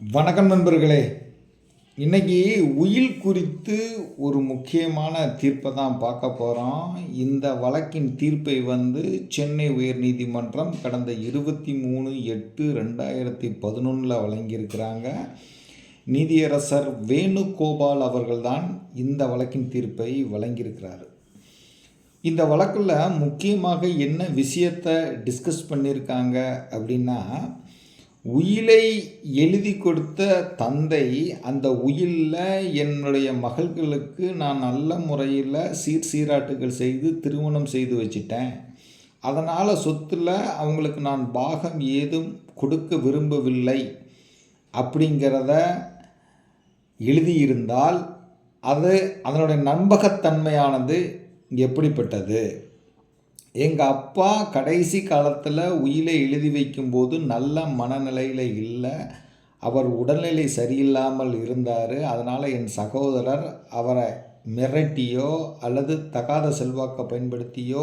வணக்கம் நண்பர்களே. இன்றைக்கி உயில் குறித்து ஒரு முக்கியமான தீர்ப்பை தான் பார்க்க போகிறோம் இந்த வழக்கின் தீர்ப்பை வந்து சென்னை உயர்நீதிமன்றம் கடந்த இருபத்தி மூணு எட்டு ரெண்டாயிரத்தி பதினொன்றில் வழங்கியிருக்கிறாங்க. நீதியரசர் வேணுகோபால் அவர்கள்தான் இந்த வழக்கின் தீர்ப்பை வழங்கியிருக்கிறார். இந்த வழக்கில் முக்கியமாக என்ன விஷயத்தை டிஸ்கஸ் பண்ணியிருக்காங்க அப்படின்னா உயிலை எழுதி கொடுத்த தந்தை அந்த உயிலில் என்னுடைய மகள்களுக்கு நான் நல்ல முறையில் சீர் சீராட்டுகள் செய்து திருமணம் செய்து வச்சிட்டேன். அதனால் சொத்தில் அவங்களுக்கு நான் பாகம் ஏதும் கொடுக்க விரும்பவில்லை அப்படிங்கிறத எழுதியிருந்தால் அது அதனுடைய நம்பகத்தன்மையானது எப்படிப்பட்டது? எங்கள் அப்பா கடைசி காலத்தில் உயிலை எழுதி வைக்கும்போது நல்ல மனநிலையில் இல்லை. அவர் உடல்நிலை சரியில்லாமல் இருந்தார். அதனால் என் சகோதரர் அவரை மிரட்டியோ அல்லது தகாத செல்வாக்கை பயன்படுத்தியோ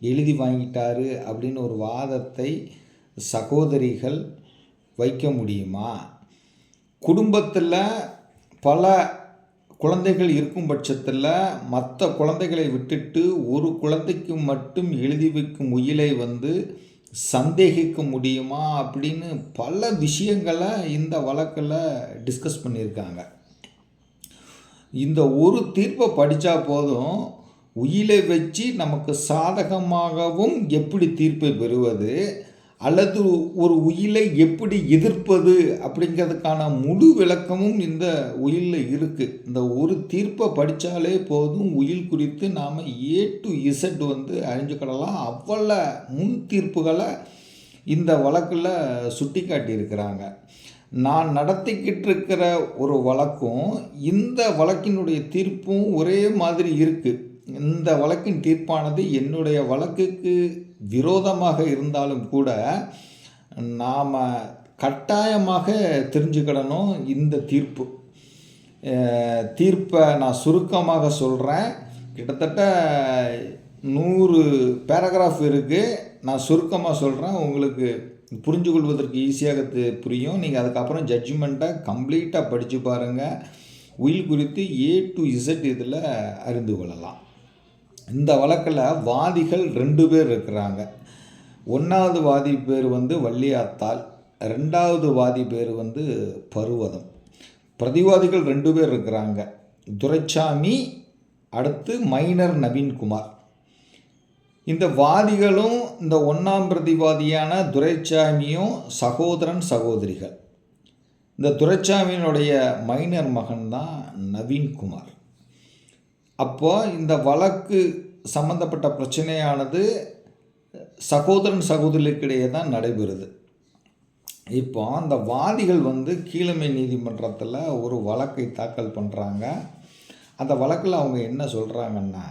எழுதி வாங்கிட்டாரு அப்படின்னு ஒரு வாதத்தை சகோதரிகள் வைக்க முடியுமா? குடும்பத்தில் பல குழந்தைகள் இருக்கும் பட்சத்தில் மற்ற குழந்தைகளை விட்டுட்டு ஒரு குழந்தைக்கு மட்டும் எழுதி வைக்கும் உயிலை வந்து சந்தேகிக்க முடியுமா அப்படின்னு பல விஷயங்களை இந்த வழக்கில் டிஸ்கஸ் பண்ணியிருக்காங்க. இந்த ஒரு தீர்ப்பை படித்தா போதும் உயிலை வச்சு நமக்கு சாதகமாகவும் எப்படி தீர்ப்பை பெறுவது அல்லது ஒரு உயிலை எப்படி எதிர்ப்பது அப்படிங்கிறதுக்கான முழு விளக்கமும் இந்த உயிலில் இருக்குது இந்த ஒரு தீர்ப்பை படித்தாலே போதும். உயில் குறித்து நாம் ஏ டு இசட் வந்து அறிஞ்சுக்கிடலாம். அவ்வளோ முன் தீர்ப்புகளை இந்த வழக்கில் சுட்டி காட்டியிருக்கிறாங்க நான் நடத்திக்கிட்டு இருக்கிற ஒரு வழக்கும் இந்த வழக்கினுடைய தீர்ப்பும் ஒரே மாதிரி இருக்குது இந்த வழக்கின் தீர்ப்பானது என்னுடைய வழக்குக்கு விரோதமாக இருந்தாலும் கூட நாம் கட்டாயமாக தெரிஞ்சுக்கிடணும் இந்த தீர்ப்பு. தீர்ப்பை நான் சுருக்கமாக சொல்கிறேன் கிட்டத்தட்ட நூறு பேராகிராஃப் இருக்குது நான் சுருக்கமாக சொல்கிறேன் உங்களுக்கு புரிஞ்சு கொள்வதற்கு ஈஸியாக புரியும். நீங்கள் அதுக்கப்புறம் ஜட்ஜ்மெண்ட்டை கம்ப்ளீட்டாக படித்து பாருங்கள் உயில் குறித்து ஏ டு இசட் இதில் அறிந்து கொள்ளலாம். இந்த வழக்கில் வாதிகள் ரெண்டு பேர் இருக்கிறாங்க. ஒன்றாவது வாதி பேர் வந்து வள்ளியாத்தாள் ரெண்டாவது வாதி பேர் வந்து பருவதம். பிரதிவாதிகள் ரெண்டு பேர் இருக்கிறாங்க. துரைச்சாமி அடுத்து மைனர் நவீன்குமார். இந்த வாதிகளும் இந்த ஒன்றாம் பிரதிவாதியான துரைச்சாமியும் சகோதரன் சகோதரிகள். இந்த துரைச்சாமியினுடைய மைனர் மகன் தான் நவீன்குமார். அப்போது இந்த வழக்கு சம்பந்தப்பட்ட பிரச்சனையானது சகோதரன் சகோதரிகளுக்கிடையே தான் நடைபெறுது. இப்போ அந்த வாதிகள் வந்து கீழமை நீதிமன்றத்தில் ஒரு வழக்கை தாக்கல் பண்ணுறாங்க அந்த வழக்கில் அவங்க என்ன சொல்கிறாங்கன்னா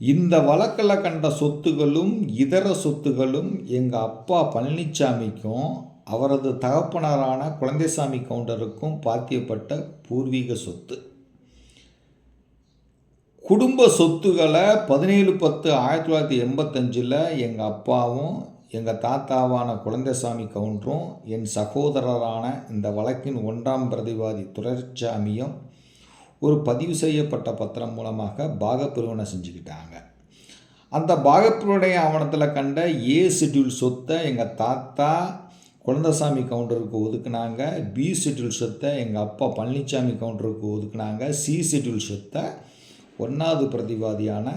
இந்த வழக்கில் கண்ட சொத்துகளும் இதர சொத்துகளும் எங்கள் அப்பா பழனிசாமிக்கும் அவரது தகப்பனரான குழந்தைசாமி கவுண்டருக்கும் பாத்தியப்பட்ட பூர்வீக சொத்து. குடும்ப சொத்துக்களை பதினேழு பத்து ஆயிரத்தி தொள்ளாயிரத்தி எண்பத்தஞ்சில் எங்கள் அப்பாவும் எங்கள் தாத்தாவான குழந்தைசாமி கவுண்டரும் என் சகோதரரான இந்த வழக்கின் ஒன்றாம் பிரதிவாதி துரைசாமியும் ஒரு பதிவு செய்யப்பட்ட பத்திரம் மூலமாக பாகப்பிரிவினை செஞ்சுக்கிட்டாங்க. அந்த பாகப்பிரிவினை ஆவணத்தில் கண்ட ஏ ஷெட்யூல் சொத்தை எங்கள் தாத்தா குழந்தசாமி கவுண்டருக்கு ஒதுக்குனாங்க. பி ஷெட்யூல் சொத்தை எங்கள் அப்பா பழனிசாமி கவுண்டருக்கு ஒதுக்குனாங்க. சி ஷெட்யூல் சொத்தை ஒன்றாவது பிரதிவாதியான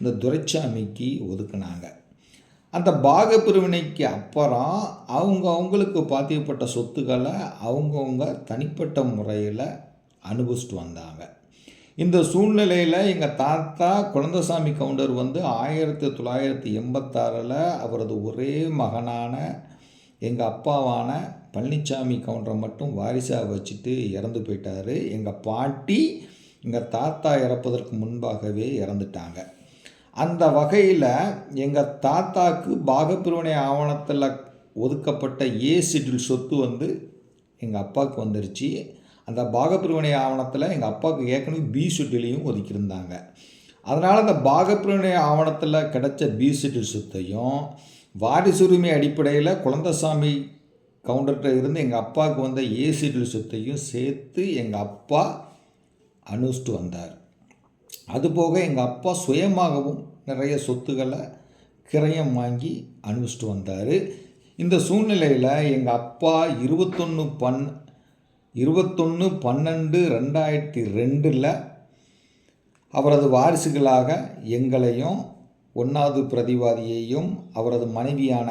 இந்த துரைச்சாமிக்கு ஒதுக்குனாங்க. அந்த பாக பிரிவினைக்கு அப்புறம் அவங்க அவங்களுக்கு பாத்தியப்பட்ட சொத்துக்களை அவங்கவுங்க தனிப்பட்ட முறையில் அனுபவிச்சுட்டு வந்தாங்க. இந்த சூழ்நிலையில் எங்கள் தாத்தா குழந்தசாமி கவுண்டர் வந்து ஆயிரத்தி தொள்ளாயிரத்தி எண்பத்தாறில் அவரது ஒரே மகனான எங்கள் அப்பாவான பழனிசாமி கவுண்டரை மட்டும் வாரிசாக வச்சுட்டு இறந்து போயிட்டார். எங்கள் பாட்டி எங்கள் தாத்தா இறப்பதற்கு முன்பாகவே இறந்துட்டாங்க. அந்த வகையில் எங்கள் தாத்தாவுக்கு பாகப்பிரிவினை ஆவணத்தில் ஒதுக்கப்பட்ட ஏ ஷெட்யூல் சொத்து வந்து எங்கள் அப்பாவுக்கு வந்துருச்சு. அந்த பாகப்பிரிவினை ஆவணத்தில் எங்கள் அப்பாவுக்கு ஏற்கனவே பி ஷெட்யூலையும் ஒதுக்கியிருந்தாங்க. அதனால் அந்த பாகப்பிரிவினை ஆவணத்தில் கிடைச்ச பி ஷெட்யூல் சொத்தையும் வாரிசுரிமை அடிப்படையில் குழந்தசாமி கவுண்டர்கிட்ட இருந்து எங்கள் அப்பாவுக்கு வந்த ஏசிடில் சொத்தையும் சேர்த்து எங்கள் அப்பா அனுஷ்டு வந்தார். அதுபோக எங்கள் அப்பா சுயமாகவும் நிறைய சொத்துக்களை கிரயம் வாங்கி அனுபவிச்சுட்டு வந்தார். இந்த சூழ்நிலையில் எங்கள் அப்பா இருபத்தொன்று பன் இருபத்தொன்று பன்னெண்டு ரெண்டாயிரத்தி ரெண்டில் அவரது வாரிசுகளாக எங்களையும் ஒன்றாவது பிரதிவாதியையும் அவரது மனைவியான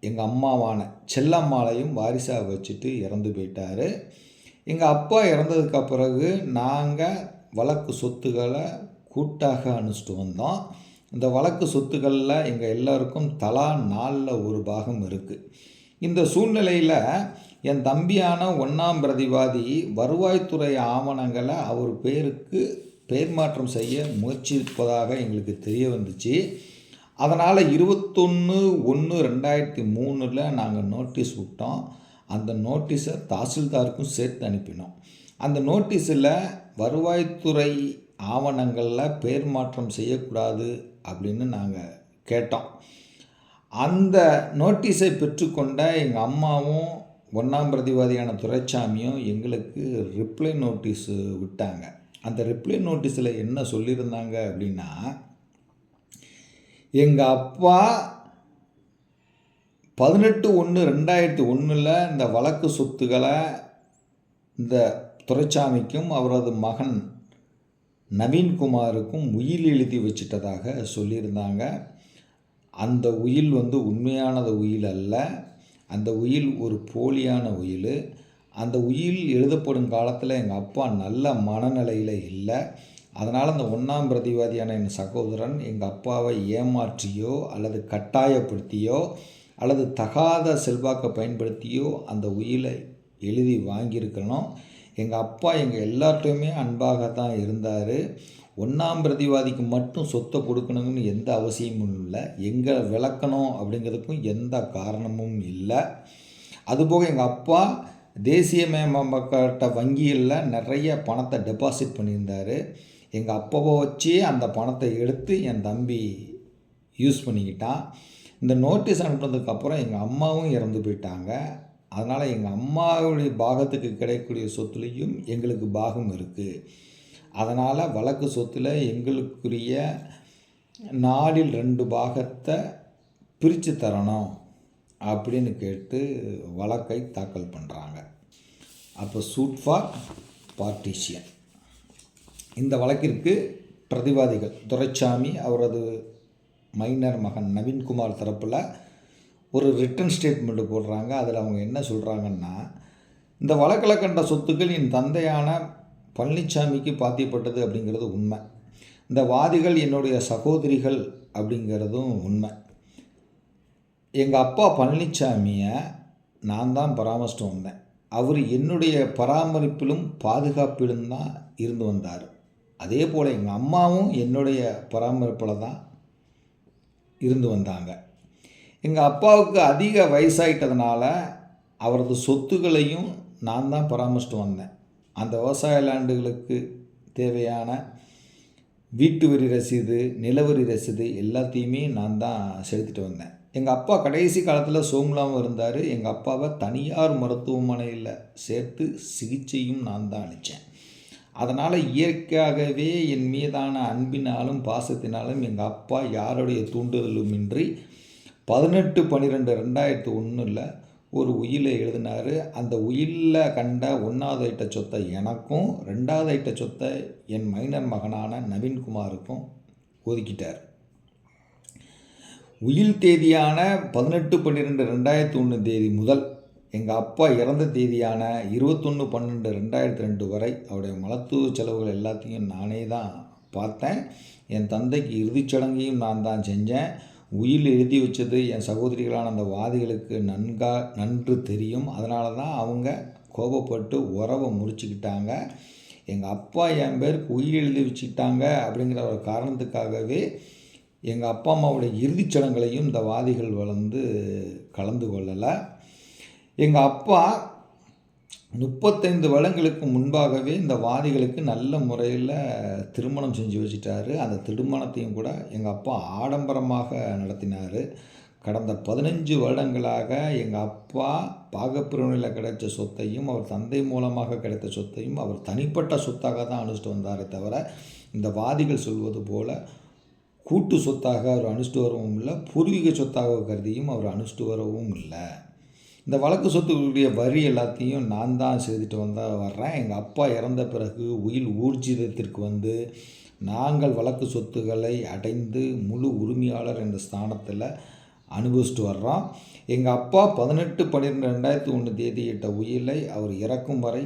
எங்கள் அம்மாவான செல்லம்மாளையும் வாரிசாக வச்சுட்டு இறந்து போயிட்டார். எங்கள் அப்பா இறந்ததுக்கு பிறகு நாங்கள் வழக்கு சொத்துக்களை கூட்டாக அனுப்பிச்சிட்டு வந்தோம். இந்த வழக்கு சொத்துக்களில் எங்கள் எல்லாருக்கும் தலா நாளில் ஒரு பாகம் இருக்குது இந்த சூழ்நிலையில் என் தம்பியான ஒன்றாம் பிரதிவாதி வருவாய்த்துறை ஆவணங்களை அவர் பேருக்கு பெயர் மாற்றம் செய்ய முயற்சிப்பதாக எங்களுக்கு தெரிய வந்துச்சு. அதனால் இருபத்தொன்று ஒன்று ரெண்டாயிரத்தி மூணில் நாங்கள் நோட்டீஸ் விட்டோம். அந்த நோட்டீஸை தாசில்தாருக்கும் சேர்த்து அனுப்பினோம். அந்த நோட்டீஸில் வருவாய்த்துறை ஆவணங்களில் பெயர் மாற்றம் செய்யக்கூடாது அப்படின்னு நாங்கள் கேட்டோம். அந்த நோட்டீஸை பெற்றுக்கொண்ட எங்கள் அம்மாவும் ஒன்றாம் பிரதிவாதியான துரைச்சாமியும் எங்களுக்கு ரிப்ளை நோட்டீஸு விட்டாங்க. அந்த ரிப்ளை நோட்டீஸில் என்ன சொல்லியிருந்தாங்க அப்படின்னா எங்கள் அப்பா பதினெட்டு ஒன்று ரெண்டாயிரத்தி ஒன்றில் இந்த வழக்கு சொத்துக்களை இந்த துரைச்சாமிக்கும் அவரது மகன் நவீன்குமாருக்கும் உயில் எழுதி வச்சிட்டதாக சொல்லியிருந்தாங்க. அந்த உயில் வந்து உண்மையானது உயில் அல்ல. அந்த உயில் ஒரு போலியான உயில். அந்த உயில் எழுதப்படும் காலத்தில் எங்கள் அப்பா நல்ல மனநிலையில் இல்லை. அதனால் அந்த ஒன்றாம் பிரதிவாதியான என் சகோதரன் எங்கள் அப்பாவை ஏமாற்றியோ அல்லது கட்டாயப்படுத்தியோ அல்லது தகாத செல்வாக்கை பயன்படுத்தியோ அந்த உயிலை எழுதி வாங்கியிருக்கணும். எங்கள் அப்பா எங்கள் எல்லார்ட்டையுமே அன்பாக தான் இருந்தார். ஒன்றாம் பிரதிவாதிக்கு மட்டும் சொத்தை கொடுக்கணுங்கன்னு எந்த அவசியமும் இல்லை. எங்களை விளக்கணும் அப்படிங்கிறதுக்கும் எந்த காரணமும் இல்லை. அதுபோக எங்கள் அப்பா தேசியமயமாக்கப்பட்ட வங்கிகளில் நிறைய பணத்தை டெபாசிட் பண்ணியிருந்தார். எங்கள் அப்பாவை வச்சு அந்த பணத்தை எடுத்து என் தம்பி யூஸ் பண்ணிக்கிட்டான். இந்த நோட்டீஸ் அனுப்புனதுக்கப்புறம் எங்கள் அம்மாவும் இறந்து போயிட்டாங்க. அதனால் எங்கள் அம்மாவுடைய பாகத்துக்கு கிடைக்கக்கூடிய சொத்துலேயும் எங்களுக்கு பாகம் இருக்குது அதனால் வழக்கு சொத்தில் எங்களுக்குரிய நாலில் ரெண்டு பாகத்தை பிரித்து தரணும் அப்படின்னு கேட்டு வழக்கை தாக்கல் பண்ணுறாங்க அப்போ சூட் ஃபார் பார்ட்டிஷியன் இந்த வழக்கிற்கு பிரதிவாதிகள் துரைச்சாமி அவரது மைனர் மகன் நவீன்குமார் தரப்பில் ஒரு ரிட்டன் ஸ்டேட்மெண்ட் போடுறாங்க. அதில் அவங்க என்ன சொல்கிறாங்கன்னா இந்த வழக்கில் கண்ட சொத்துக்கள் என் தந்தையான பழனிசாமிக்கு பாத்தியப்பட்டது அப்படிங்கிறது உண்மை. இந்த வாதிகள் என்னுடைய சகோதரிகள் அப்படிங்கிறதும் உண்மை. எங்கள் அப்பா பழனிசாமியை நான் தான் பராமரிச்சுட்டு வந்தேன். அவர் என்னுடைய பராமரிப்பிலும் பாதுகாப்பிலும் தான் இருந்து வந்தார். அதே போல் எங்கள் அம்மாவும் என்னுடைய பராமரிப்பில் தான் இருந்து வந்தாங்க. எங்கள் அப்பாவுக்கு அதிக வயசாகிட்டதுனால அவரது சொத்துக்களையும் நான் தான் பராமரிச்சுட்டு வந்தேன். அந்த விவசாய லேண்டுகளுக்கு தேவையான வீட்டு வரி ரசீது நிலவரி ரசீது எல்லாத்தையுமே நான் தான் செலுத்திட்டு வந்தேன். எங்கள் அப்பா கடைசி காலத்தில் சோமுலாமல் இருந்தார். எங்கள் அப்பாவை தனியார் மருத்துவமனையில் சேர்த்து சிகிச்சையும் நான் தான் அளித்தேன் அதனால் இயற்கையாகவே என் மீதான அன்பினாலும் பாசத்தினாலும் எங்கள் அப்பா யாருடைய தூண்டுதலுமின்றி பதினெட்டு பன்னிரெண்டு ரெண்டாயிரத்து ஒன்றில் ஒரு உயிலை எழுதினார். அந்த உயிலில் கண்ட ஒன்றாவது ஐட்ட சொத்தை எனக்கும் ரெண்டாவது ஐட்ட சொத்தை என் மைனர் மகனான நவீன்குமாருக்கும் ஒதுக்கிட்டார். உயில் தேதியான பதினெட்டு பன்னிரெண்டு ரெண்டாயிரத்து ஒன்று தேதி முதல் எங்கள் அப்பா இறந்த தேதியான இருபத்தொன்று பன்னெண்டு ரெண்டாயிரத்தி ரெண்டு வரை அவருடைய மலத்துவ செலவுகள் எல்லாத்தையும் நானே தான் பார்த்தேன். என் தந்தைக்கு இறுதிச் சடங்கையும் நான் தான் செஞ்சேன். உயில் எழுதி வச்சது என் சகோதரிகளான அந்த வாதிகளுக்கு நன்கா நன்று தெரியும். அதனால தான் அவங்க கோபப்பட்டு உறவை முறிச்சுக்கிட்டாங்க. எங்கள் அப்பா என் பேருக்கு உயிர் எழுதி வச்சுக்கிட்டாங்க அப்படிங்கிற ஒரு காரணத்துக்காகவே எங்கள் அப்பா அம்மாவுடைய இறுதிச் சடங்குகளையும் இந்த வாதிகள் வளர்ந்து கலந்து கொள்ளலை. எங்கள் அப்பா முப்பத்தைந்து வருடங்களுக்கு முன்பாகவே இந்த வாதிகளுக்கு நல்ல முறையில் திருமணம் செஞ்சு வச்சிட்டாரு. அந்த திருமணத்தையும் கூட எங்கள் அப்பா ஆடம்பரமாக நடத்தினார். கடந்த பதினஞ்சு வருடங்களாக எங்கள் அப்பா பாகப்பிரிவினையில் கிடைச்ச சொத்தையும் அவர் தந்தை மூலமாக கிடைத்த சொத்தையும் அவர் தனிப்பட்ட சொத்தாக தான் அனுஷ்டிட்டு வந்தாரே தவிர இந்த வாதிகள் சொல்வது போல் கூட்டு சொத்தாக அவர் அனுஷ்டிட்டு வரவும் இல்லை பூர்வீக சொத்தாக கருதியும் அவர் அனுஷ்டிட்டு வரவும் இல்லை. இந்த வழக்கு சொத்துக்களுடைய வரி எல்லாத்தையும் நான் தான் செய்துட்டு வந்தால் வர்றேன். எங்கள் அப்பா இறந்த பிறகு உயில் ஊர்ஜிதத்திற்கு வந்து நாங்கள் வழக்கு சொத்துக்களை அடைந்து முழு உரிமையாளர் என்ற ஸ்தானத்தில் அனுபவிச்சுட்டு வர்றோம். எங்கள் அப்பா பதினெட்டு பன்னிரெண்டு ரெண்டாயிரத்தி ஒன்று தேதியிட்ட உயிலை அவர் இறக்கும் வரை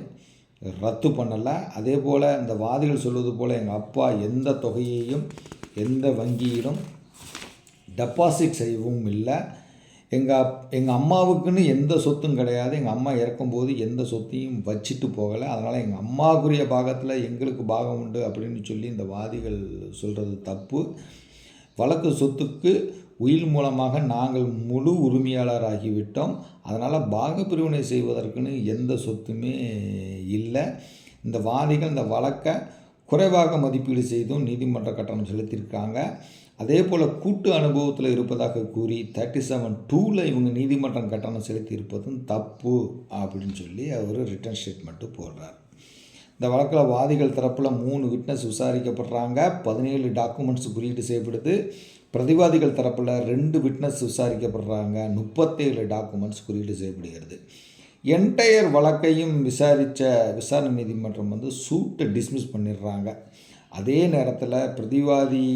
ரத்து பண்ணலை. அதே போல் இந்த வாதிகள் சொல்வது போல் எங்கள் அப்பா எந்த தொகையையும் எந்த வங்கியிலும் டெபாசிட் செய்யவும் இல்லை. எங்கள் அப் எங்கள் அம்மாவுக்குன்னு எந்த சொத்தும் கிடையாது. எங்கள் அம்மா இறக்கும்போது எந்த சொத்தையும் வச்சுட்டு போகலை. அதனால் எங்கள் அம்மாவுக்குரிய பாகத்தில் எங்களுக்கு பாகம் உண்டு அப்படின்னு சொல்லி இந்த வாதிகள் சொல்கிறது தப்பு. வழக்கு சொத்துக்கு உயில் மூலமாக நாங்கள் முழு உரிமையாளராகிவிட்டோம். அதனால் பாக பிரிவினை செய்வதற்குன்னு எந்த சொத்துமே இல்லை. இந்த வாதிகள் இந்த வழக்கை குறைவாக மதிப்பீடு செய்தும் நீதிமன்ற கட்டணம் செலுத்தியிருக்காங்க. அதே போல் கூட்டு அனுபவத்தில் இருப்பதாக கூறி தேர்ட்டி செவன் டூவில் இவங்க நீதிமன்றம் கட்டணம் செலுத்தி இருப்பதும் தப்பு அப்படின்னு சொல்லி அவர் ரிட்டர்ன் ஸ்டேட்மெண்ட்டு போடுறார். இந்த வழக்கில் வாதிகள் தரப்பில் மூணு விட்னஸ் விசாரிக்கப்படுறாங்க. பதினேழு டாக்குமெண்ட்ஸ் குறியீடு செய்யப்படுது. பிரதிவாதிகள் தரப்பில் ரெண்டு விட்னஸ் விசாரிக்கப்படுறாங்க. முப்பத்தேழு டாக்குமெண்ட்ஸ் குறியீடு செய்யப்படுகிறது. என்டையர் வழக்கையும் விசாரித்த விசாரணை நீதிமன்றம் வந்து சூட்டை டிஸ்மிஸ் பண்ணிடுறாங்க. அதே நேரத்தில் பிரதிவாதி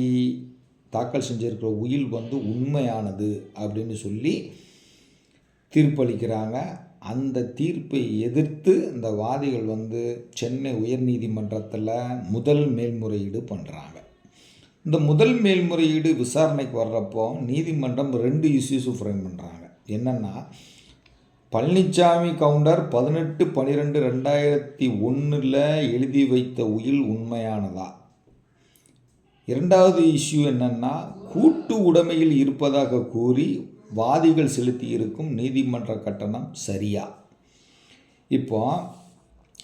தாக்கல் செஞ்சிருக்கிற உயில் வந்து உண்மையானது அப்படின்னு சொல்லி தீர்ப்பளிக்கிறாங்க. அந்த தீர்ப்பை எதிர்த்து இந்த வாதிகள் வந்து சென்னை உயர்நீதிமன்றத்தில் முதல் மேல்முறையீடு பண்ணுறாங்க இந்த முதல் மேல்முறையீடு விசாரணைக்கு வர்றப்போ நீதிமன்றம் ரெண்டு இஷ்யூஸும் ஃப்ரேம் பண்ணுறாங்க என்னென்னா பழனிச்சாமி கவுண்டர் பதினெட்டு பன்னிரெண்டு ரெண்டாயிரத்தி ஒன்றில் எழுதி வைத்த உயில் உண்மையானதா? இரண்டாவது இஷ்யூ என்னென்னா கூட்டு உடைமையில் இருப்பதாக கூறி வாதிகள் செலுத்தியிருக்கும் நீதிமன்ற கட்டணம் சரியா? இப்போ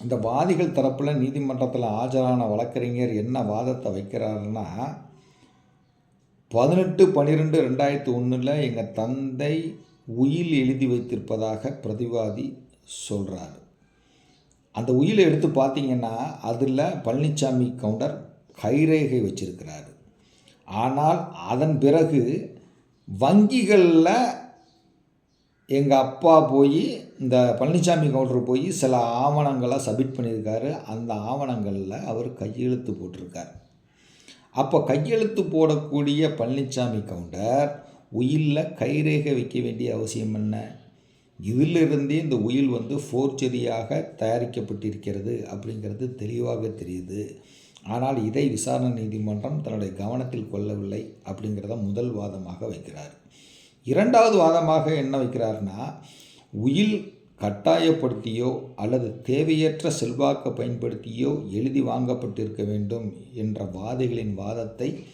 இந்த வாதிகள் தரப்பில் நீதிமன்றத்தில் ஆஜரான வழக்கறிஞர் என்ன வாதத்தை வைக்கிறாருன்னா பதினெட்டு பன்னிரெண்டு ரெண்டாயிரத்தி ஒன்றில் எங்கள் தந்தை உயில் எழுதி வைத்திருப்பதாக பிரதிவாதி சொல்கிறாரு அந்த உயிலை எடுத்து பார்த்தீங்கன்னா அதில் பழனிசாமி கவுண்டர் கைரேகை வச்சிருக்கிறாரு. ஆனால் அதன் பிறகு வங்கிகளில் எங்கள் அப்பா போய் இந்த பழனிசாமி கவுண்டர் போய் சில ஆவணங்களை சப்மிட் பண்ணியிருக்காரு. அந்த ஆவணங்களில் அவர் கையெழுத்து போட்டிருக்கார். அப்போ கையெழுத்து போடக்கூடிய பழனிசாமி கவுண்டர் உயிலில் கைரேகை வைக்க வேண்டிய அவசியம் என்ன? இதிலிருந்தே இந்த உயில் வந்து ஃபோர்ச்சரியாக தயாரிக்கப்பட்டிருக்கிறது அப்படிங்கிறது தெளிவாக தெரியுது. ஆனால் இதை விசாரணை நீதிமன்றம் தன்னுடைய கவனத்தில் கொள்ளவில்லை அப்படிங்கிறத முதல் வாதமாக வைக்கிறார். இரண்டாவது வாதமாக என்ன வைக்கிறார்னா உயில் கட்டாயப்படுத்தியோ அல்லது தேவையற்ற செல்வாக்கை பயன்படுத்தியோ எழுதி வாங்கப்பட்டிருக்க வேண்டும் என்ற வாதிகளின் வாதத்தை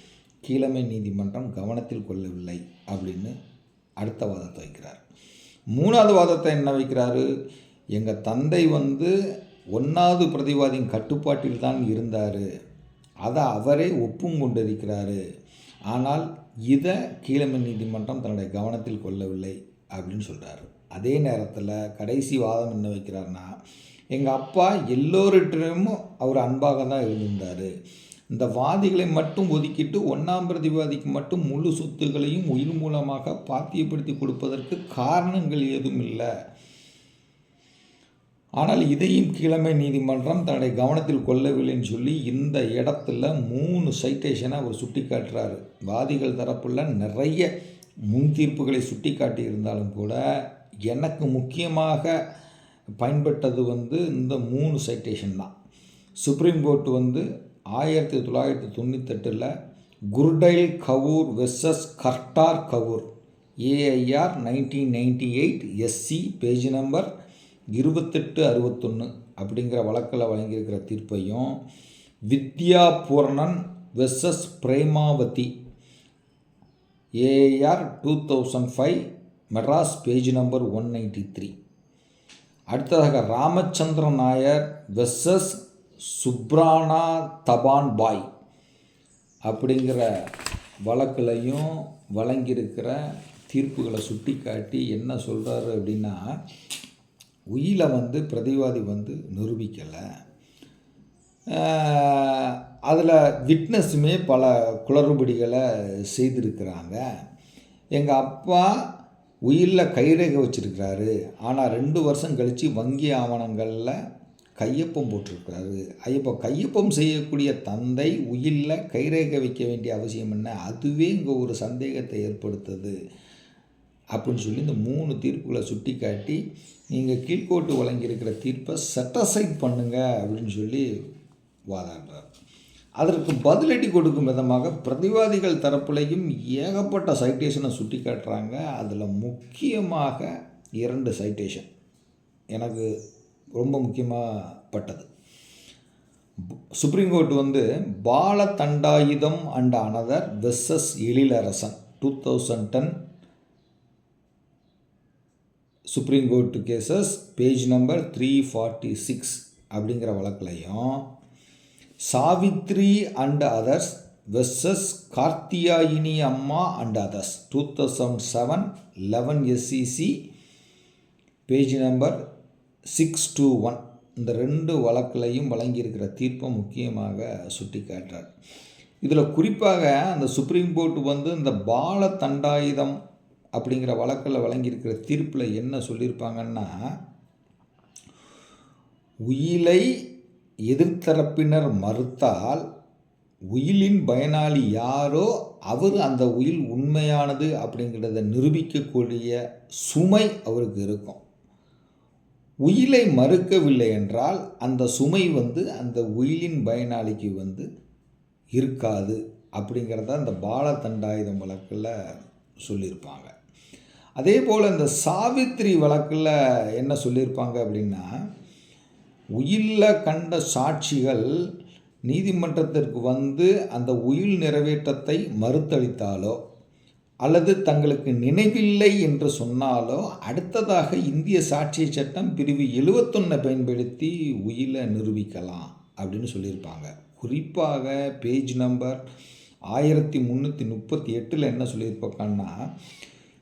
கீழமை நீதிமன்றம் கவனத்தில் கொள்ளவில்லை அப்படின்னு அடுத்த வாதத்தை வைக்கிறார். மூணாவது வாதத்தை என்ன வைக்கிறாரு? எங்கள் தந்தை வந்து ஒன்றாவது பிரதிவாதியின் கட்டுப்பாட்டில் தான் இருந்தார். அதை அவரே ஒப்பும் கொண்டிருக்கிறாரு. ஆனால் இதை கீழமை நீதிமன்றம் தன்னுடைய கவனத்தில் கொள்ளவில்லை அப்படின்னு சொல்கிறாரு அதே நேரத்தில் கடைசி வாதம் என்ன வைக்கிறாருன்னா எங்கள் அப்பா எல்லோருட்டையும் அவர் அன்பாக தான் இருந்திருந்தார். இந்த வாதிகளை மட்டும் ஒதுக்கிட்டு ஒன்றாம் பிரதிவாதிக்கு மட்டும் முழு சொத்துகளையும் உயிர் மூலமாக பாத்தியப்படுத்தி கொடுப்பதற்கு காரணங்கள் ஏதும் இல்லை. ஆனால் இதையும் கிழமை நீதிமன்றம் தன்னுடைய கவனத்தில் கொள்ளவில்லைன்னு சொல்லி இந்த இடத்துல மூணு சைட்டேஷனை அவர் சுட்டி காட்டுறாரு வாதிகள் தரப்புல நிறைய முன் தீர்ப்புகளை சுட்டி காட்டியிருந்தாலும் கூட எனக்கு முக்கியமாக பயன்பட்டது வந்து இந்த மூணு சைட்டேஷன் தான். சுப்ரீம் கோர்ட் வந்து ஆயிரத்தி தொள்ளாயிரத்தி தொண்ணூத்தெட்டில் Gurdial Kaur versus Kartar Kaur AIR nineteen ninety eight SC page number இருபத்தெட்டு அறுபத்தொன்று அப்படிங்கிற வழக்கில் வழங்கியிருக்கிற தீர்ப்பையும் Vidya Poornan versus Premavathi AR two thousand five Madras page number one ninety three அடுத்ததாக ராமச்சந்திரன் நாயர் வெர்சஸ் சுப்ரானா தபான் பாய் அப்படிங்கிற வழக்குலையும் வழங்கியிருக்கிற தீர்ப்புகளை சுட்டி காட்டி என்ன சொல்கிறாரு அப்படின்னா உயில வந்து பிரதிவாதி வந்து நிரூபிக்கலை. அதில் விட்னஸுமே பல குளறுபடிகளை செய்திருக்கிறாங்க. எங்கள் அப்பா உயிரில் கைரேகை வச்சுருக்கிறாரு. ஆனால் ரெண்டு வருஷம் கழித்து வங்கி ஆவணங்களில் கையொப்பம் போட்டிருக்கிறாரு. ஐயப்போ கையொப்பம் செய்யக்கூடிய தந்தை உயிரில் கைரேக வைக்க வேண்டிய அவசியம் என்ன? அதுவே இங்கே ஒரு சந்தேகத்தை ஏற்படுத்துது. அப்படின்னு சொல்லி இந்த மூணு தீர்ப்புகளை சுட்டி காட்டி நீங்கள் கீழ்கோட்டு வழங்கியிருக்கிற தீர்ப்பை செட்டசைட் பண்ணுங்க அப்படின்னு சொல்லி வாதாடுறார். அதற்கு பதிலடி கொடுக்கும் விதமாக பிரதிவாதிகள் தரப்புலையும் ஏகப்பட்ட சைட்டேஷனை சுட்டி காட்டுறாங்க அதில் முக்கியமாக இரண்டு சைட்டேஷன் எனக்கு ரொம்ப முக்கியமாகப்பட்டது சுப்ரீம் கோர்ட் வந்து Bala Thandayutham and another versus Ezhilarasan two thousand ten supreme court cases page number three forty six அப்படிங்கிற வழக்குலையும் Savithri and others versus Karthiyayini Amma and others two thousand seven eleven SCC page number six two one இந்த ரெண்டு வழக்குலையும் வழங்கியிருக்கிற தீர்ப்பை முக்கியமாக சுட்டி காட்டுறார் இதில் குறிப்பாக அந்த சுப்ரீம் கோர்ட் வந்து இந்த பால தண்டாயுதம் அப்படிங்கிற வழக்கில் வழங்கியிருக்கிற தீர்ப்பில் என்ன சொல்லியிருப்பாங்கன்னா உயிலை எதிர்த்தரப்பினர் மறுத்தால் உயிலின் பயனாளி யாரோ அவர் அந்த உயில் உண்மையானது அப்படிங்கிறத நிரூபிக்கக்கூடிய சுமை அவருக்கு இருக்கும். உயிலை மறுக்கவில்லை என்றால் அந்த சுமை வந்து அந்த உயிலின் பயனாளிக்கு வந்து இருக்காது அப்படிங்கிறத அந்த பாலதண்டாயுதம் வழக்கில் சொல்லியிருப்பாங்க. அதே போல் இந்த சாவித்திரி வழக்கில் என்ன சொல்லியிருப்பாங்க அப்படின்னா உயிலில் கண்ட சாட்சிகள் நீதிமன்றத்திற்கு வந்து அந்த உயில் நிறைவேற்றத்தை மறுத்தளித்தாலோ அல்லது தங்களுக்கு நினைவில்லை என்று சொன்னாலோ அடுத்ததாக இந்திய சாட்சிய சட்டம் பிரிவு எழுவத்தொன்னை பயன்படுத்தி உயிலை நிரூபிக்கலாம் அப்படின்னு சொல்லியிருப்பாங்க. குறிப்பாக பேஜ் நம்பர் ஆயிரத்தி முந்நூற்றி முப்பத்தி எட்டில் என்ன சொல்லியிருப்பாங்கன்னா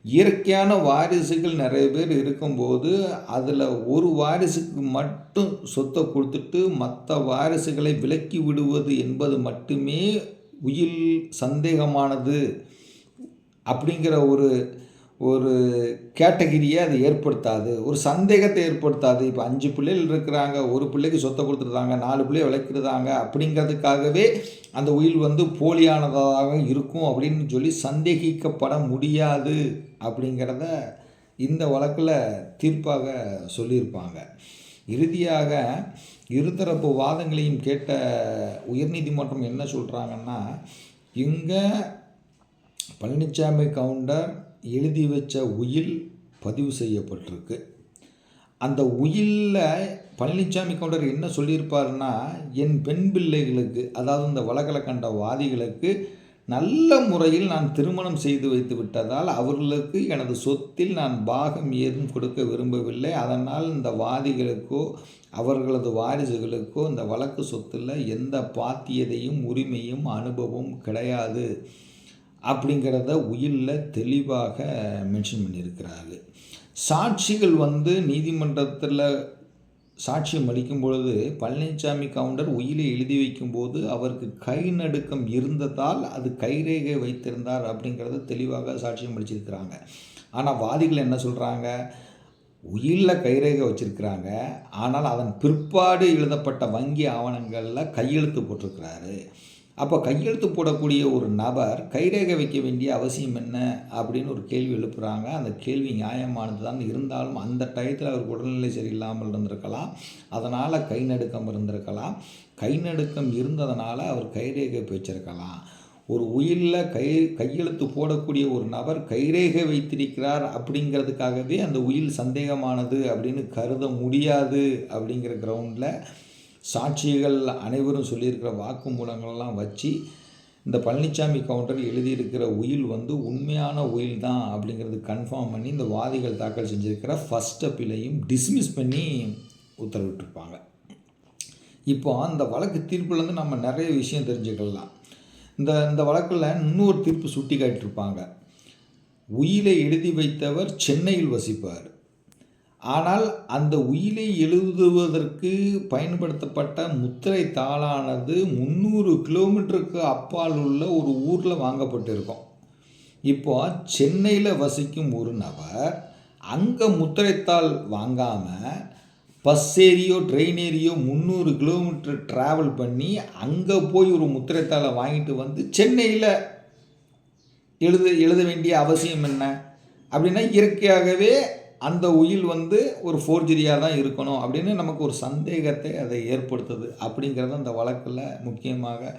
இயற்கையான வாரிசுகள் நிறைய பேர் இருக்கும்போது அதில் ஒரு வாரிசுக்கு மட்டும் சொத்தை கொடுத்துட்டு மற்ற வாரிசுகளை விலக்கி விடுவது என்பது மட்டுமே உயில் சந்தேகமானது. அப்படிங்கிற ஒரு ஒரு கேட்டகிரியை அது ஏற்படுத்தாது. ஒரு சந்தேகத்தை ஏற்படுத்தாது. இப்போ அஞ்சு பிள்ளைகள் இருக்கிறாங்க ஒரு பிள்ளைக்கு சொத்தை கொடுத்துருந்தாங்க நாலு பிள்ளைய விளக்கிடுதாங்க அப்படிங்கிறதுக்காகவே அந்த உயில் வந்து போலியானதாக இருக்கும் அப்படின்னு சொல்லி சந்தேகிக்கப்பட முடியாது அப்படிங்கிறத இந்த வழக்கில் தீர்ப்பாக சொல்லியிருப்பாங்க. இறுதியாக இருதரப்பு வாதங்களையும் கேட்ட உயர்நீதிமன்றம் என்ன சொல்கிறாங்கன்னா இங்கே பழனிசாமி கவுண்டர் எழுதி வச்ச உயில் பதிவு செய்யப்பட்டிருக்கு. அந்த உயிலில் பழனிசாமி கவுண்டர் என்ன சொல்லியிருப்பாருன்னா என் பெண் பிள்ளைகளுக்கு அதாவது இந்த வழக்கலக்கண்ட வாதிகளுக்கு நல்ல முறையில் நான் திருமணம் செய்து வைத்து விட்டதால் அவர்களுக்கு எனது சொத்தில் நான் பாகம் ஏதும் கொடுக்க விரும்பவில்லை. அதனால் இந்த வாதிகளுக்கோ அவர்களது வாரிசுகளுக்கோ இந்த வழக்கு சொத்தில் எந்த பாத்தியதையும் உரிமையும் அனுபவம் கிடையாது. அப்படிங்கிறத உயிலில் தெளிவாக மென்ஷன் பண்ணியிருக்கிறாரு. சாட்சிகள் வந்து நீதிமன்றத்தில் சாட்சியம் அளிக்கும் பொழுது பழனிசாமி கவுண்டர் உயிலை எழுதி வைக்கும்போது அவருக்கு கை நடுக்கம் இருந்ததால் அது கைரேகை வைத்திருந்தார் அப்படிங்கிறத தெளிவாக சாட்சியம் அளிச்சிருக்கிறாங்க. ஆனால் வாதிகள் என்ன சொல்கிறாங்க உயிரில் கைரேகை வச்சுருக்கிறாங்க. ஆனால் அதன் பிற்பாடு எழுதப்பட்ட வங்கி ஆவணங்களில் கையெழுத்து போட்டிருக்கிறாரு. அப்போ கையெழுத்து போடக்கூடிய ஒரு நபர் கைரேகை வைக்க வேண்டிய அவசியம் என்ன அப்படின்னு ஒரு கேள்வி எழுப்புகிறாங்க அந்த கேள்வி நியாயமானது தான் இருந்தாலும் அந்த டயத்தில் அவருக்கு உடல்நிலை சரியில்லாமல் இருந்திருக்கலாம். அதனால் கை நடுக்கம் இருந்திருக்கலாம். கை நடுக்கம் இருந்ததுனால அவர் கைரேகை வச்சிருக்கலாம் ஒரு உயிரில் கை கையெழுத்து போடக்கூடிய ஒரு நபர் கைரேகை வைத்திருக்கிறார் அப்படிங்கிறதுக்காகவே அந்த உயில் சந்தேகமானது அப்படின்னு கருத முடியாது அப்படிங்கிற கிரவுண்டில் சாட்சிகள் அனைவரும் சொல்லியிருக்கிற வாக்குமூலங்கள்லாம் வச்சு இந்த பழனிசாமி கவுண்டர் எழுதியிருக்கிற உயில் வந்து உண்மையான உயில் தான் அப்படிங்கிறது கன்ஃபார்ம் பண்ணி இந்த வாதிகள் தாக்கல் செஞ்சுருக்கிற ஃபஸ்ட் அப்பிலையும் டிஸ்மிஸ் பண்ணி உத்தரவிட்டிருப்பாங்க. இப்போ அந்த வழக்கு தீர்ப்புலேருந்து நம்ம நிறைய விஷயம் தெரிஞ்சுக்கலாம். இந்த இந்த வழக்கில் இன்னொரு தீர்ப்பு சுட்டி காட்டியிருப்பாங்க உயிலை எழுதி வைத்தவர் சென்னையில் வசிப்பார். ஆனால் அந்த உயிலை எழுதுவதற்கு பயன்படுத்தப்பட்ட முத்திரை தாளானது முந்நூறு கிலோமீட்டருக்கு அப்பால் உள்ள ஒரு ஊரில் வாங்கப்பட்டிருக்கும். இப்போ சென்னையில் வசிக்கும் ஒரு நபர் அங்கே முத்திரைத்தாள் வாங்காமல் பஸ் ஏரியோ ட்ரெயின் ஏரியோ முந்நூறு கிலோமீட்டர் ட்ராவல் பண்ணி அங்கே போய் ஒரு முத்திரைத்தாளை வாங்கிட்டு வந்து சென்னையில் எழுத எழுத வேண்டிய அவசியம் என்ன? அப்படின்னா இயற்கையாகவே அந்த உயில் வந்து ஒரு ஃபோர்ஜரியாக தான் இருக்கணும் அப்படின்னு நமக்கு ஒரு சந்தேகத்தை அதை ஏற்படுத்துது அப்படிங்கிறத அந்த வழக்கில் முக்கியமாக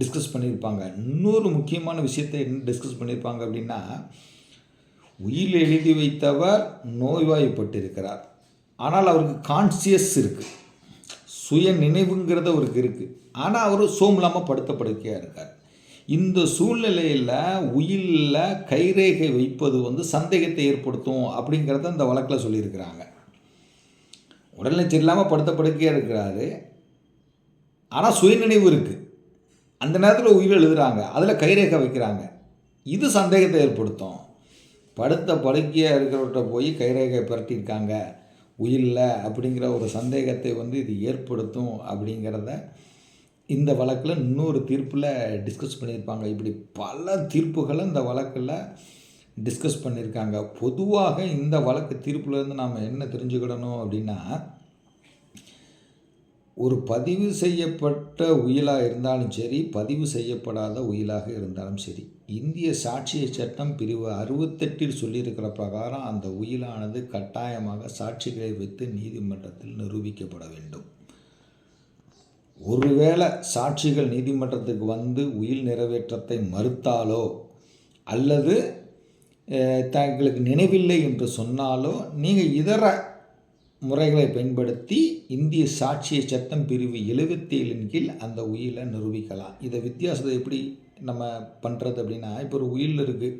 டிஸ்கஸ் பண்ணியிருப்பாங்க. இன்னொரு முக்கியமான விஷயத்தை என்ன டிஸ்கஸ் பண்ணியிருப்பாங்க அப்படின்னா உயில் எழுதி வைத்தவர் நோய்வாய்ப்பட்டிருக்கிறார். ஆனால் அவருக்கு கான்சியஸ் இருக்குது சுய நினைவுங்கிறது அவருக்கு இருக்குது ஆனால் அவர் சோமில்லாமல் படுத்த படுக்கையாக இருக்கார். இந்த சூழ்நிலையில் உயிலில் கைரேகை வைப்பது வந்து சந்தேகத்தை ஏற்படுத்தும் அப்படிங்கிறத இந்த வழக்கில் சொல்லியிருக்கிறாங்க. உடல்நிலை இல்லாமல் படுத்த படுக்கையாக இருக்கிறாரு. ஆனால் சுயநினைவு இருக்குது அந்த நேரத்தில் உயிர் எழுதுகிறாங்க அதில் கைரேகை வைக்கிறாங்க. இது சந்தேகத்தை ஏற்படுத்தும். படுத்த படுக்கையாக இருக்கிறவர்கிட்ட போய் கைரேகை புரட்டியிருக்காங்க. உயிரில் அப்படிங்கிற ஒரு சந்தேகத்தை வந்து இது ஏற்படுத்தும் அப்படிங்கிறத இந்த வழக்கில் இன்னொரு தீர்ப்பில் டிஸ்கஸ் பண்ணியிருப்பாங்க. இப்படி பல தீர்ப்புகளை இந்த வழக்கில் டிஸ்கஸ் பண்ணியிருக்காங்க. பொதுவாக இந்த வழக்கு தீர்ப்புலேருந்து நாம் என்ன தெரிஞ்சுக்கிடணும் அப்படின்னா ஒரு பதிவு செய்யப்பட்ட உயிலாக இருந்தாலும் சரி பதிவு செய்யப்படாத உயிலாக இருந்தாலும் சரி இந்திய சாட்சிய சட்டம் பிரிவு அறுபத்தெட்டில் சொல்லியிருக்கிற பிரகாரம் அந்த உயிலானது கட்டாயமாக சாட்சிகளை வைத்து நீதிமன்றத்தில் நிரூபிக்கப்பட வேண்டும். ஒருவேளை சாட்சிகள் நீதிமன்றத்துக்கு வந்து உயில் நிறைவேற்றத்தை மறுத்தாலோ அல்லது தங்களுக்கு நினைவில்லை என்று சொன்னாலோ நீங்கள் இதர முறைகளை பயன்படுத்தி இந்திய சாட்சிய சட்டம் பிரிவு எழுபத்தி ஏழின் கீழ் அந்த உயிலை நிரூபிக்கலாம். இதை வித்தியாசத்தை எப்படி நம்ம பண்ணுறது அப்படின்னா இப்போ ஒரு உயில் இருக்குது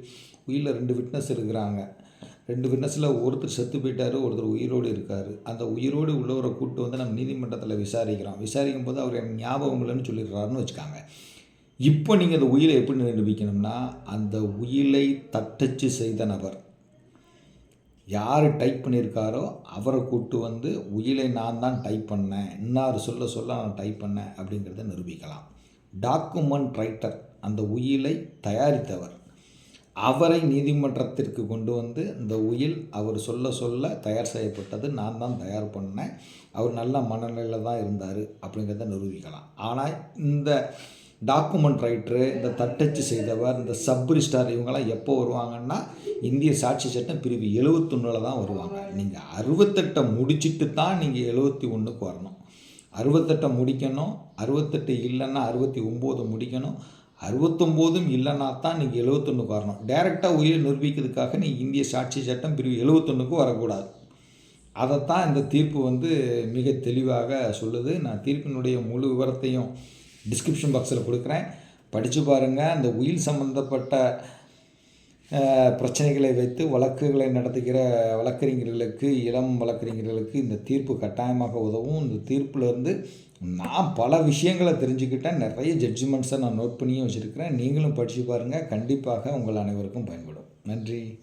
உயிலில் ரெண்டு விட்னஸ் இருக்கிறாங்க. ரெண்டு விட்னஸில் ஒருத்தர் செத்து போயிட்டார் ஒருத்தர் உயிரோடு இருக்கார். அந்த உயிரோடு உள்ளவரை கூப்பிட்டு வந்து நம்ம நீதிமன்றத்தில் விசாரிக்கிறோம். விசாரிக்கும் போது அவர் எனக்கு ஞாபகம் இல்லைன்னு சொல்லிடுறாருன்னு வச்சுக்காங்க. இப்போ நீங்கள் அந்த உயிரை எப்படி நிரூபிக்கணும்னா அந்த உயிலை தட்டச்சு செய்த நபர். யார் டைப் பண்ணியிருக்காரோ அவரை கூப்பிட்டு வந்து உயிலை நான் தான் டைப் பண்ணேன். இன்னார் சொல்ல சொல்ல நான் டைப் பண்ணேன். அப்படிங்கிறத நிரூபிக்கலாம். டாக்குமெண்ட் ரைட்டர் அந்த உயிலை தயாரித்தவர். அவரை நீதிமன்றத்திற்கு கொண்டு வந்து இந்த உயில் அவர் சொல்ல சொல்ல தயார் செய்யப்பட்டது. நான் தான் தயார் பண்ணேன். அவர் நல்ல மனநிலையில் தான் இருந்தார் அப்படிங்கிறத நிரூபிக்கலாம். ஆனால் இந்த டாக்குமெண்ட் ரைட்ரு இந்த தட்டச்சு செய்தவர் இந்த சப் ரிஸ்டார் இவங்கெல்லாம் எப்போ வருவாங்கன்னா இந்திய சாட்சி சட்டம் பிரிவு எழுபத்தொன்னில் தான் வருவாங்க. நீங்கள் அறுபத்தெட்டை முடிச்சுட்டு தான் நீங்கள் எழுபத்தி ஒன்றுக்கு வரணும். அறுபத்தெட்டை முடிக்கணும். அறுபத்தெட்டு இல்லைன்னா அறுபத்தி ஒம்பது முடிக்கணும். அறுபத்தொம்போதும் இல்லைனா தான் நீங்கள் எழுபத்தொன்றுக்கு வரணும் டைரெக்டாக உயிரை நிரூபிக்கிறதுக்காக நீ இந்திய சாட்சி சட்டம் பிரிவு எழுபத்தொன்றுக்கு வரக்கூடாது. அதைத்தான் இந்த தீர்ப்பு வந்து மிக தெளிவாக சொல்லுது. நான் தீர்ப்பினுடைய முழு விவரத்தையும் டிஸ்கிரிப்ஷன் பாக்ஸில் கொடுக்குறேன். படித்து பாருங்கள் அந்த உயில் சம்மந்தப்பட்ட பிரச்சனைகளை வைத்து வழக்குகளை நடத்துகிற வழக்கறிஞர்களுக்கு இளம் வழக்கறிஞர்களுக்கு இந்த தீர்ப்பு கட்டாயமாக உதவும். இந்த தீர்ப்புலேருந்து நான் பல விஷயங்களை தெரிஞ்சுக்கிட்டேன். நிறைய ஜட்ஜ்மெண்ட்ஸை நான் நோட் பண்ணியும் வச்சுருக்கிறேன். நீங்களும் படித்து பாருங்கள் கண்டிப்பாக உங்கள் அனைவருக்கும் பயன்படும். நன்றி.